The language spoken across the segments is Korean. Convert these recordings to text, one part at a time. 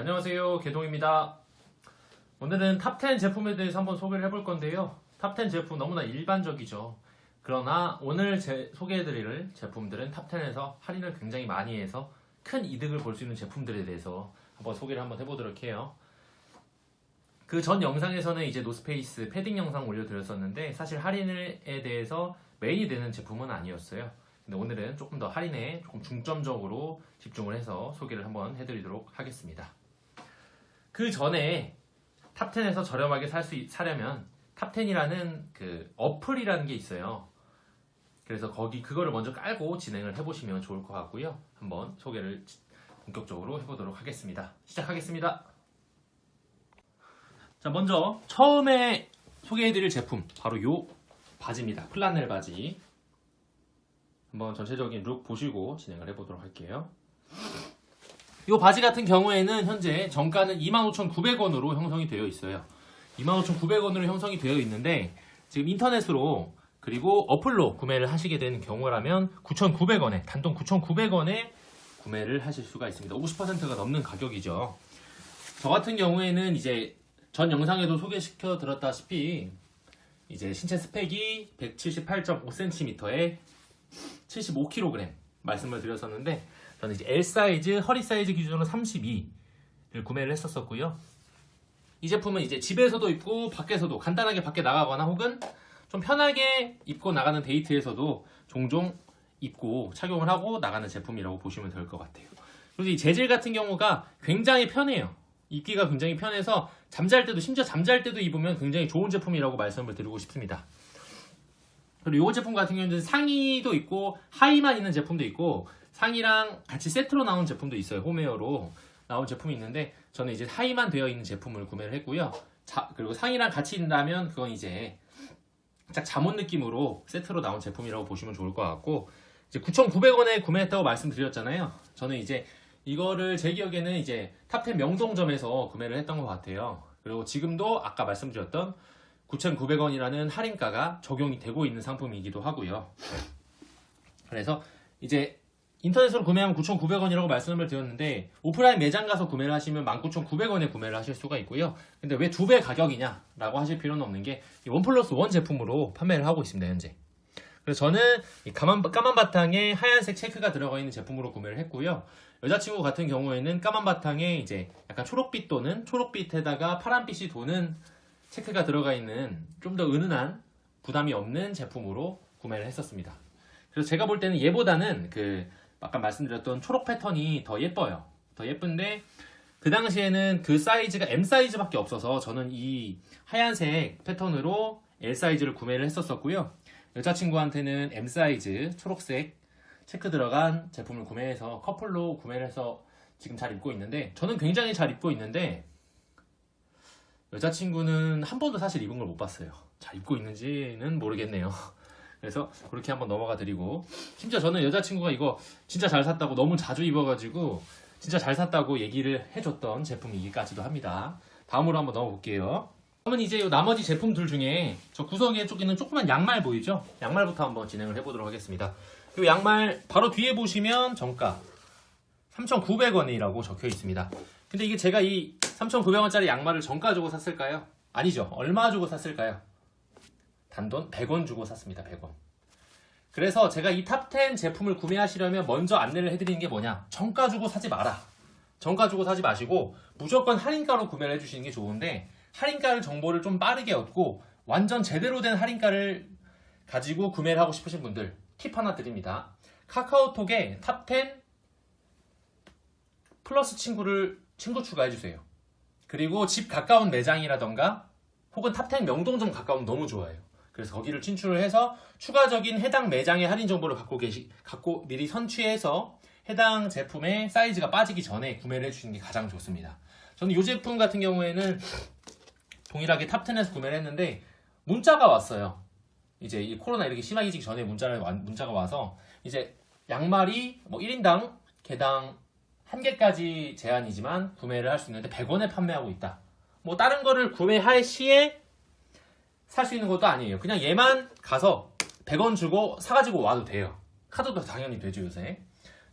안녕하세요. 개동입니다. 오늘은 탑10 제품에 대해서 한번 소개를 해볼 건데요. 탑10 제품 너무나 일반적이죠. 그러나 오늘 제 소개해드릴 제품들은 탑10에서 할인을 굉장히 많이 해서 큰 이득을 볼 수 있는 제품들에 대해서 한번 소개를 한번 해보도록 해요. 그 전 영상에서는 이제 노스페이스 패딩 영상 올려드렸었는데 사실 할인에 대해서 메인이 되는 제품은 아니었어요. 근데 오늘은 조금 더 할인에 조금 중점적으로 집중을 해서 소개를 한번 해드리도록 하겠습니다. 그 전에 탑10에서 저렴하게 살 수 사려면 탑10이라는 그 어플이라는 게 있어요. 그래서 거기 그거를 먼저 깔고 진행을 해보시면 좋을 것 같고요. 한번 소개를 본격적으로 해보도록 하겠습니다. 시작하겠습니다. 자, 먼저 처음에 소개해드릴 제품 바로 요 바지입니다. 플라넬 바지. 한번 전체적인 룩 보시고 진행을 해보도록 할게요. 이 바지 같은 경우에는 현재 정가는 25,900원으로 형성이 되어 있어요. 25,900원으로 형성이 되어 있는데 지금 인터넷으로 그리고 어플로 구매를 하시게 되는 경우라면 9,900원에 단돈 9,900원에 구매를 하실 수가 있습니다. 50%가 넘는 가격이죠. 저 같은 경우에는 이제 전 영상에도 소개시켜 드렸다시피 이제 신체 스펙이 178.5cm에 75kg 말씀을 드렸었는데 저는 이제 L 사이즈, 허리 사이즈 기준으로 32를 구매를 했었었고요. 이 제품은 이제 집에서도 입고 밖에서도 간단하게 밖에 나가거나 혹은 좀 편하게 입고 나가는 데이트에서도 종종 입고 착용을 하고 나가는 제품이라고 보시면 될 것 같아요. 그리고 이 재질 같은 경우가 굉장히 편해요. 입기가 굉장히 편해서 잠잘 때도 심지어 잠잘 때도 입으면 굉장히 좋은 제품이라고 말씀을 드리고 싶습니다. 그리고 이 제품 같은 경우는 상의도 있고 하의만 있는 제품도 있고 상의랑 같이 세트로 나온 제품도 있어요. 홈웨어로 나온 제품이 있는데 저는 이제 하의만 되어 있는 제품을 구매를 했고요. 자, 그리고 상의랑 같이 있다면 그건 이제 딱 잠옷 느낌으로 세트로 나온 제품이라고 보시면 좋을 것 같고 이제 9,900원에 구매했다고 말씀드렸잖아요. 저는 이제 이거를 제 기억에는 이제 탑10 명동점에서 구매를 했던 것 같아요. 그리고 지금도 아까 말씀드렸던 9,900원이라는 할인가가 적용이 되고 있는 상품이기도 하고요. 그래서 이제 인터넷으로 구매하면 9,900원이라고 말씀을 드렸는데 오프라인 매장 가서 구매를 하시면 19,900원에 구매를 하실 수가 있고요. 근데 왜 두 배 가격이냐라고 하실 필요는 없는 게 원 플러스 원 제품으로 판매를 하고 있습니다 현재. 그래서 저는 이 까만, 까만 바탕에 하얀색 체크가 들어가 있는 제품으로 구매를 했고요. 여자친구 같은 경우에는 까만 바탕에 이제 약간 초록빛 또는 초록빛에다가 파란빛이 도는 체크가 들어가 있는 좀 더 은은한 부담이 없는 제품으로 구매를 했었습니다. 그래서 제가 볼 때는 얘보다는 그 아까 말씀드렸던 초록 패턴이 더 예뻐요. 더 예쁜데 그 당시에는 그 사이즈가 M 사이즈밖에 없어서 저는 이 하얀색 패턴으로 L 사이즈를 구매를 했었었고요. 여자친구한테는 M 사이즈 초록색 체크 들어간 제품을 구매해서 커플로 구매를 해서 지금 잘 입고 있는데 저는 굉장히 잘 입고 있는데 여자친구는 한 번도 사실 입은 걸 못 봤어요. 잘 입고 있는지는 모르겠네요. 그래서 그렇게 한번 넘어가 드리고 심지어 저는 여자친구가 이거 진짜 잘 샀다고 너무 자주 입어가지고 진짜 잘 샀다고 얘기를 해줬던 제품이기까지도 합니다. 다음으로 한번 넘어볼게요. 그러면 이제 이 나머지 제품들 중에 저 구석에 쪽에는 조그만 양말 보이죠? 양말부터 한번 진행을 해보도록 하겠습니다. 이 양말 바로 뒤에 보시면 정가 3,900원이라고 적혀 있습니다. 근데 이게 제가 이 3,900원짜리 양말을 정가 주고 샀을까요? 아니죠. 얼마 주고 샀을까요? 단돈 100원 주고 샀습니다. 100원. 그래서 제가 이 탑10 제품을 구매하시려면 먼저 안내를 해드리는 게 뭐냐? 정가 주고 사지 마라. 정가 주고 사지 마시고 무조건 할인가로 구매를 해주시는 게 좋은데 할인가를 정보를 좀 빠르게 얻고 완전 제대로 된 할인가를 가지고 구매를 하고 싶으신 분들 팁 하나 드립니다. 카카오톡에 탑10 플러스 친구를 친구 추가해 주세요. 그리고 집 가까운 매장이라던가 혹은 탑10 명동점 가까우면 너무 좋아요. 그래서 거기를 친출을 해서 추가적인 해당 매장의 할인 정보를 갖고 계시 갖고 미리 선취해서 해당 제품의 사이즈가 빠지기 전에 구매를 해주시는 게 가장 좋습니다. 저는 이 제품 같은 경우에는 동일하게 탑10에서 구매를 했는데 문자가 왔어요. 이제 이 코로나 이렇게 심해지기 전에 문자를 와- 문자가 와서 이제 양말이 뭐 1인당 개당 한 개까지 제한이지만 구매를 할 수 있는데 100원에 판매하고 있다. 뭐 다른 거를 구매할 시에 살 수 있는 것도 아니에요. 그냥 얘만 가서 100원 주고 사가지고 와도 돼요. 카드도 당연히 되죠 요새.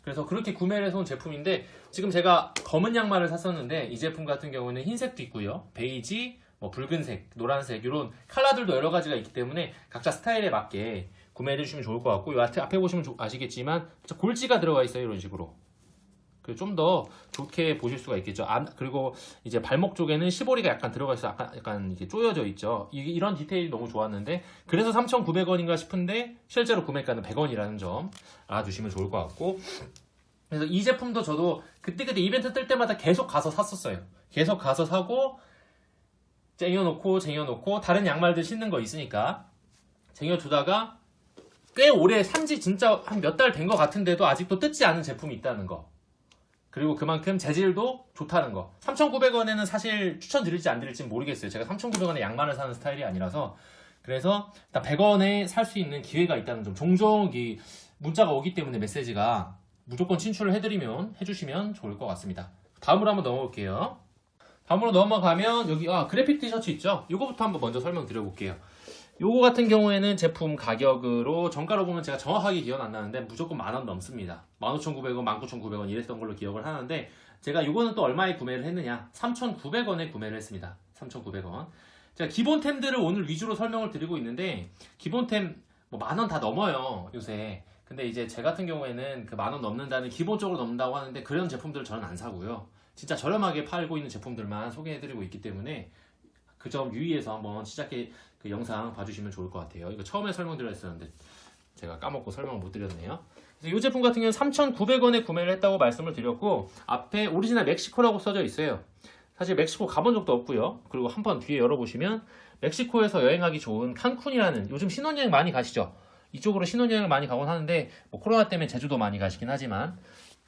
그래서 그렇게 구매를 해서 온 제품인데 지금 제가 검은 양말을 샀었는데 이 제품 같은 경우는 흰색도 있고요. 베이지, 뭐 붉은색, 노란색 이런 컬러들도 여러 가지가 있기 때문에 각자 스타일에 맞게 구매해 주시면 좋을 것 같고 이 앞에, 보시면 조- 아시겠지만 골지가 들어가 있어요. 이런 식으로. 좀 더 좋게 보실 수가 있겠죠. 안- 그리고 이제 발목 쪽에는 시보리가 약간 들어가 있어 약간, 약간 이게 쪼여져 있죠. 이, 이런 디테일이 너무 좋았는데 그래서 3,900원인가 싶은데 실제로 구매가는 100원이라는 점 알아두시면 좋을 것 같고 그래서 이 제품도 저도 그때그때 이벤트 뜰 때마다 계속 가서 샀었어요. 계속 가서 사고 쟁여놓고 쟁여놓고 다른 양말들 신는 거 있으니까 쟁여두다가 꽤 오래 산지 진짜 한 몇 달 된 것 같은데도 아직도 뜯지 않은 제품이 있다는 거. 그리고 그만큼 재질도 좋다는 거. 3,900원에는 사실 추천드릴지 안 드릴지 모르겠어요. 제가 3,900원에 양말을 사는 스타일이 아니라서. 그래서 일단 100원에 살 수 있는 기회가 있다는 점. 종종 이 문자가 오기 때문에 메시지가 무조건 친출을 해드리면, 해주시면 좋을 것 같습니다. 다음으로 한번 넘어볼게요. 다음으로 넘어가면 여기, 아, 그래픽 티셔츠 있죠? 이거부터 한번 먼저 설명드려볼게요. 요거 같은 경우에는 제품 가격으로 정가로 보면 제가 정확하게 기억 안 나는데 무조건 만 원 넘습니다. 15,900원, 19,900원 이랬던 걸로 기억을 하는데 제가 요거는 또 얼마에 구매를 했느냐? 3,900원에 구매를 했습니다. 3,900원. 제가 기본템들을 오늘 위주로 설명을 드리고 있는데 기본템 뭐 만 원 다 넘어요 요새. 근데 이제 제 같은 경우에는 그 만 원 넘는다는 기본적으로 넘는다고 하는데 그런 제품들을 저는 안 사고요. 진짜 저렴하게 팔고 있는 제품들만 소개해드리고 있기 때문에 그 점 유의해서 한번 시작해 그 영상 봐주시면 좋을 것 같아요. 이거 처음에 설명드렸었는데 제가 까먹고 설명을 못 드렸네요. 그래서 이 제품 같은 경우는 3,900원에 구매를 했다고 말씀을 드렸고 앞에 오리지널 멕시코라고 써져 있어요. 사실 멕시코 가본 적도 없고요. 그리고 한 번 뒤에 열어보시면 멕시코에서 여행하기 좋은 칸쿤이라는 요즘 신혼여행 많이 가시죠. 이쪽으로 신혼여행을 많이 가곤 하는데 뭐 코로나 때문에 제주도 많이 가시긴 하지만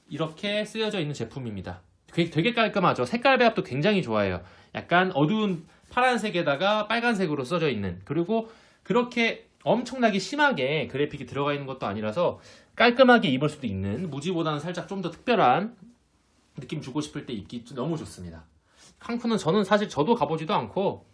이렇게 쓰여져 있는 제품입니다. 되게, 되게 깔끔하죠. 색깔 배합도 굉장히 좋아요. 약간 어두운 파란색에다가 빨간색으로 써져 있는 그리고 그렇게 엄청나게 심하게 그래픽이 들어가 있는 것도 아니라서 깔끔하게 입을 수도 있는 무지보다는 살짝 좀 더 특별한 느낌 주고 싶을 때 입기 너무 좋습니다. 칸쿤은 저는 사실 저도 가보지도 않고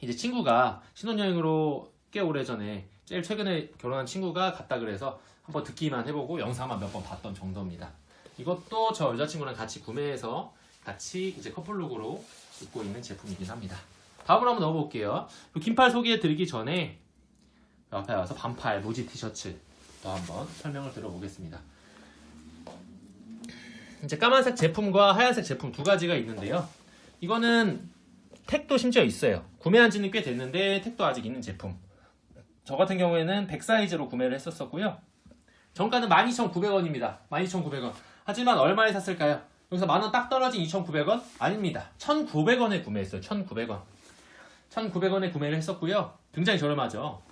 이제 친구가 신혼여행으로 꽤 오래 전에 제일 최근에 결혼한 친구가 갔다 그래서 한번 듣기만 해보고 영상만 몇 번 봤던 정도입니다. 이것도 저 여자친구랑 같이 구매해서 같이 이제 커플룩으로 입고 있는 제품이긴 합니다. 다음으로 한번 넣어볼게요. 이 긴팔 소개해 드리기 전에 옆에 와서 반팔 무지 티셔츠 또 한번 설명을 들어보겠습니다. 이제 까만색 제품과 하얀색 제품 두 가지가 있는데요. 이거는 택도 심지어 있어요. 구매한 지는 꽤 됐는데 택도 아직 있는 제품. 저 같은 경우에는 100 사이즈로 구매를 했었었고요. 정가는 12,900원입니다. 12,900원. 하지만 얼마에 샀을까요? 여기서 만 원 딱 떨어진 2,900원? 아닙니다. 1,900원에 구매했어요. 1,900원. 1,900원에 구매를 했었고요. 굉장히 저렴하죠.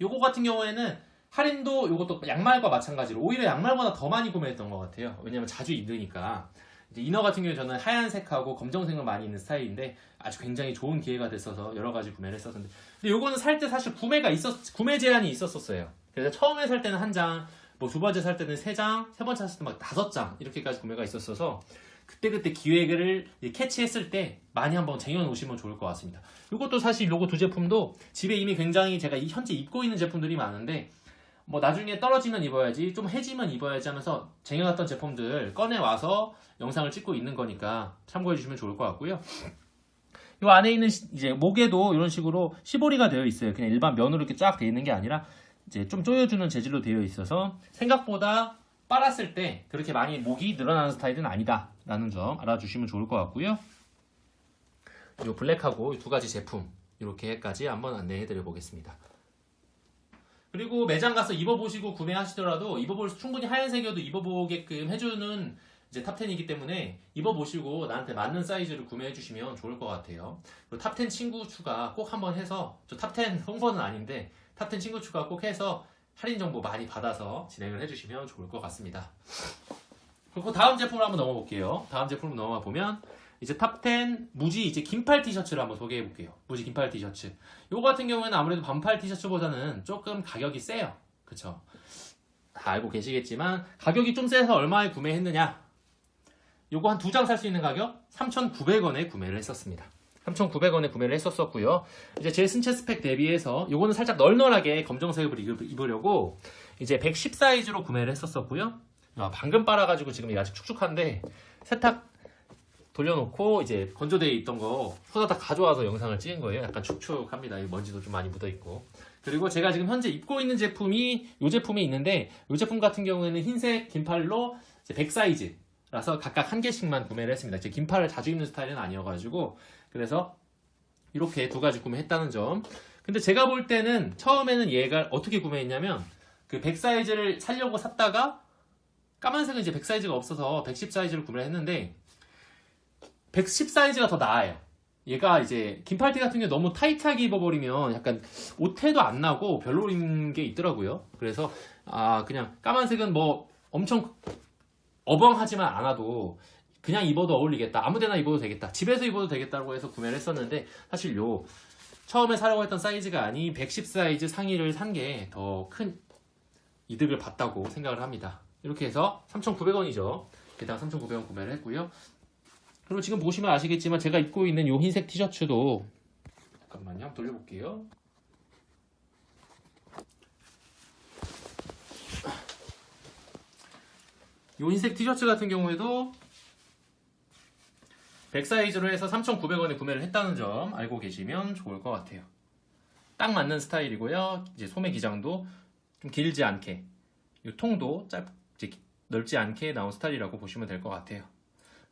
요거 같은 경우에는 할인도 요것도 양말과 마찬가지로 오히려 양말보다 더 많이 구매했던 것 같아요. 왜냐면 자주 입으니까. 이너 같은 경우에 저는 하얀색하고 검정색을 많이 입는 스타일인데 아주 굉장히 좋은 기회가 됐어서 여러 가지 구매를 했었는데 근데 요거는 살 때 사실 구매가 있었 구매 제한이 있었었어요. 그래서 처음에 살 때는 한 장, 뭐 두 번째 살 때는 세 장, 세 번째 샀을 때 막 다섯 장 이렇게까지 구매가 있었어서 그때 그때 기획을 캐치했을 때 많이 한번 쟁여놓으시면 좋을 것 같습니다. 이것도 사실 요거 두 제품도 집에 이미 굉장히 제가 이- 현재 입고 있는 제품들이 많은데 뭐 나중에 떨어지면 입어야지 좀 해지면 입어야지 하면서 쟁여놨던 제품들 꺼내 와서 영상을 찍고 있는 거니까 참고해 주시면 좋을 것 같고요. 이 안에 있는 시- 이제 목에도 이런 식으로 시보리가 되어 있어요. 그냥 일반 면으로 이렇게 쫙 되어 있는 게 아니라 이제 좀 조여주는 재질로 되어 있어서 생각보다 빨았을 때 그렇게 많이 목이 늘어나는 스타일은 아니다라는 점 알아주시면 좋을 것 같고요. 이 블랙하고 이두 가지 제품 이렇게까지 한번 안내해 드려 보겠습니다. 그리고 매장 가서 입어보시고 구매하시더라도 입어볼 수- 충분히 하얀색이어도 입어보게끔 해주는 이제 탑10이기 때문에 입어보시고 나한테 맞는 사이즈를 구매해 주시면 좋을 것 같아요. 그리고 탑10 친구 추가 꼭 한번 해서 저 탑10 홍보는 아닌데 탑10 친구 추가 꼭 해서 할인 정보 많이 받아서 진행을 해주시면 좋을 것 같습니다. 그리고 다음 제품을 한번 넘어 볼게요. 다음 제품을 넘어가 보면 이제 탑10 무지 이제 긴팔 티셔츠를 한번 소개해 볼게요. 무지 긴팔 티셔츠. 요거 같은 경우에는 아무래도 반팔 티셔츠보다는 조금 가격이 세요. 그쵸? 다 알고 계시겠지만 가격이 좀 세서 얼마에 구매했느냐? 요거 한 두 장 살 수 있는 가격 3,900원에 구매를 했었습니다. 3,900원에 구매를 했었었고요. 이제 제 신체 스펙 대비해서 요거는 살짝 널널하게 검정색을 입- 입으려고 이제 110 사이즈로 구매를 했었었고요. 아, 방금 빨아가지고 지금 아직 축축한데 세탁 돌려놓고 이제 건조대에 있던 거 후다닥 가져와서 영상을 찍은 거예요. 약간 축축합니다. 이 먼지도 좀 많이 묻어 있고. 그리고 제가 지금 현재 입고 있는 제품이 이 제품이 있는데 이 제품 같은 경우에는 흰색 긴팔로 이제 100 사이즈라서 각각 한 개씩만 구매를 했습니다. 제 긴팔을 자주 입는 스타일은 아니어가지고 그래서 이렇게 두 가지 구매했다는 점. 근데 제가 볼 때는 처음에는 얘가 어떻게 구매했냐면 그 100 사이즈를 살려고 샀다가 까만색은 이제 100 사이즈가 없어서 110 사이즈를 구매를 했는데 110 사이즈가 더 나아요. 얘가 이제 긴팔티 같은 게 너무 타이트하게 입어버리면 약간 옷태도 안 나고 별로인 게 있더라고요. 그래서 아 그냥 까만색은 뭐 엄청 어벙하지만 않아도 그냥 입어도 어울리겠다. 아무 데나 입어도 되겠다. 집에서 입어도 되겠다고 해서 구매를 했었는데 사실 요 처음에 사려고 했던 사이즈가 아닌 110 사이즈 상의를 산 게 더 큰 이득을 봤다고 생각을 합니다. 이렇게 해서 3,900원이죠. 게다가 3,900원 구매를 했고요. 그리고 지금 보시면 아시겠지만 제가 입고 있는 요 흰색 티셔츠도 잠깐만요. 돌려볼게요. 요 흰색 티셔츠 같은 경우에도 100 사이즈로 해서 3,900원에 구매를 했다는 점 알고 계시면 좋을 것 같아요. 딱 맞는 스타일이고요. 이제 소매 기장도 좀 길지 않게, 이 통도 짧, 넓지 않게 나온 스타일이라고 보시면 될 것 같아요.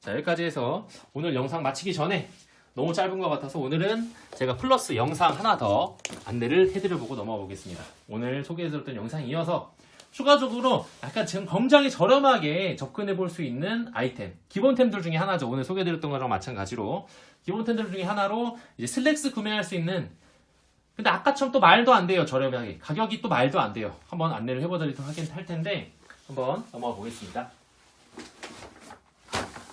자, 여기까지 해서 오늘 영상 마치기 전에 너무 짧은 것 같아서 오늘은 제가 플러스 영상 하나 더 안내를 해드려보고 넘어가 보겠습니다. 오늘 소개해드렸던 영상에 이어서 추가적으로 약간 지금 굉장히 저렴하게 접근해 볼 수 있는 아이템, 기본템들 중에 하나죠. 오늘 소개해드렸던 거랑 마찬가지로 기본템들 중에 하나로 이제 슬랙스 구매할 수 있는 근데 아까처럼 또 말도 안 돼요. 저렴하게 가격이 또 말도 안 돼요. 한번 안내를 해보도록 하긴 할 텐데 한번 넘어가 보겠습니다.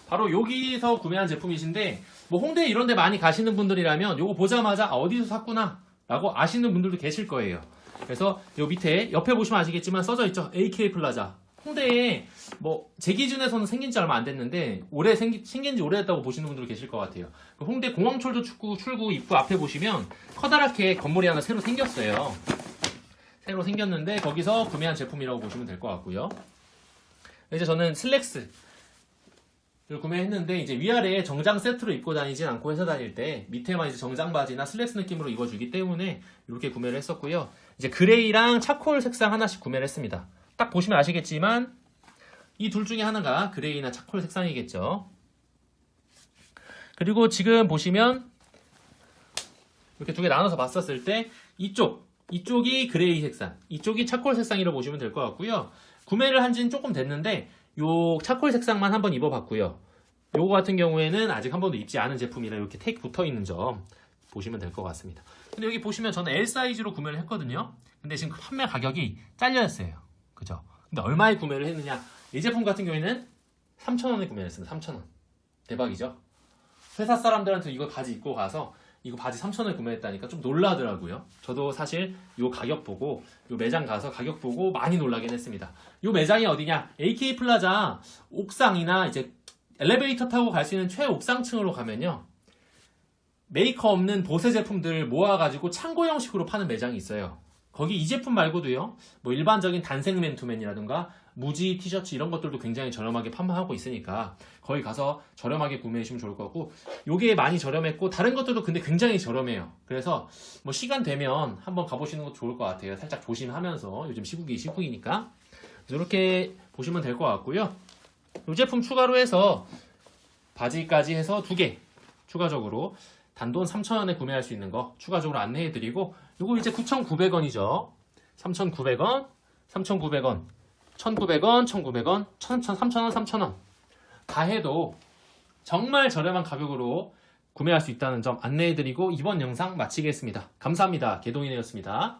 바로 여기서 구매한 제품이신데 뭐 홍대 이런 데 많이 가시는 분들이라면 요거 보자마자 아, 어디서 샀구나 라고 아시는 분들도 계실 거예요. 그래서 요 밑에 옆에 보시면 아시겠지만 써져 있죠. AK 플라자. 홍대에 뭐 제 기준에서는 생긴 지 얼마 안 됐는데 올해 생기, 생긴 지 오래됐다고 보시는 분들 계실 것 같아요. 그 홍대 공항철도 축구 출구 입구 앞에 보시면 커다랗게 건물이 하나 새로 생겼어요. 새로 생겼는데 거기서 구매한 제품이라고 보시면 될 것 같고요. 이제 저는 슬랙스 를 구매했는데 이제 위아래 정장 세트로 입고 다니진 않고 회사 다닐 때 밑에만 이제 정장 바지나 슬랙스 느낌으로 입어주기 때문에 이렇게 구매를 했었고요. 이제 그레이랑 차콜 색상 하나씩 구매를 했습니다. 딱 보시면 아시겠지만 이 둘 중에 하나가 그레이나 차콜 색상이겠죠. 그리고 지금 보시면 이렇게 두 개 나눠서 봤었을 때 이쪽 이쪽이 그레이 색상, 이쪽이 차콜 색상이라고 보시면 될 것 같고요. 구매를 한 지는 조금 됐는데 요 차콜 색상만 한번 입어봤고요. 요거 같은 경우에는 아직 한 번도 입지 않은 제품이라 이렇게 택 붙어 있는 점 보시면 될 것 같습니다. 근데 여기 보시면 저는 L 사이즈로 구매를 했거든요. 근데 지금 판매 가격이 잘려있어요. 그죠? 근데 얼마에 구매를 했느냐? 이 제품 같은 경우에는 3,000원에 구매를 했습니다. 3,000원. 대박이죠? 회사 사람들한테 이거 바지 입고 가서 이거 바지 3,000원에 구매했다니까 좀 놀라더라고요. 저도 사실 요 가격 보고 요 매장 가서 가격 보고 많이 놀라긴 했습니다. 요 매장이 어디냐? AK 플라자 옥상이나 이제 엘리베이터 타고 갈 수 있는 최옥상층으로 가면요. 메이커 없는 보세 제품들 모아가지고 창고 형식으로 파는 매장이 있어요. 거기 이 제품 말고도요, 뭐 일반적인 단색 맨투맨이라든가 무지 티셔츠 이런 것들도 굉장히 저렴하게 판매하고 있으니까 거기 가서 저렴하게 구매하시면 좋을 것 같고 요게 많이 저렴했고 다른 것들도 근데 굉장히 저렴해요. 그래서 뭐 시간 되면 한번 가보시는 것도 좋을 것 같아요. 살짝 조심하면서 요즘 시국이 시국이니까 이렇게 보시면 될 것 같고요. 이 제품 추가로 해서 바지까지 해서 두 개 추가적으로 단돈 3,000원에 구매할 수 있는 거 추가적으로 안내해드리고 요거 이제 9,900원이죠. 3,900원, 3,900원, 1,900원, 1,900원, 1,000원, 3,000원, 3,000원 다 해도 정말 저렴한 가격으로 구매할 수 있다는 점 안내해드리고 이번 영상 마치겠습니다. 감사합니다. 개동이네였습니다.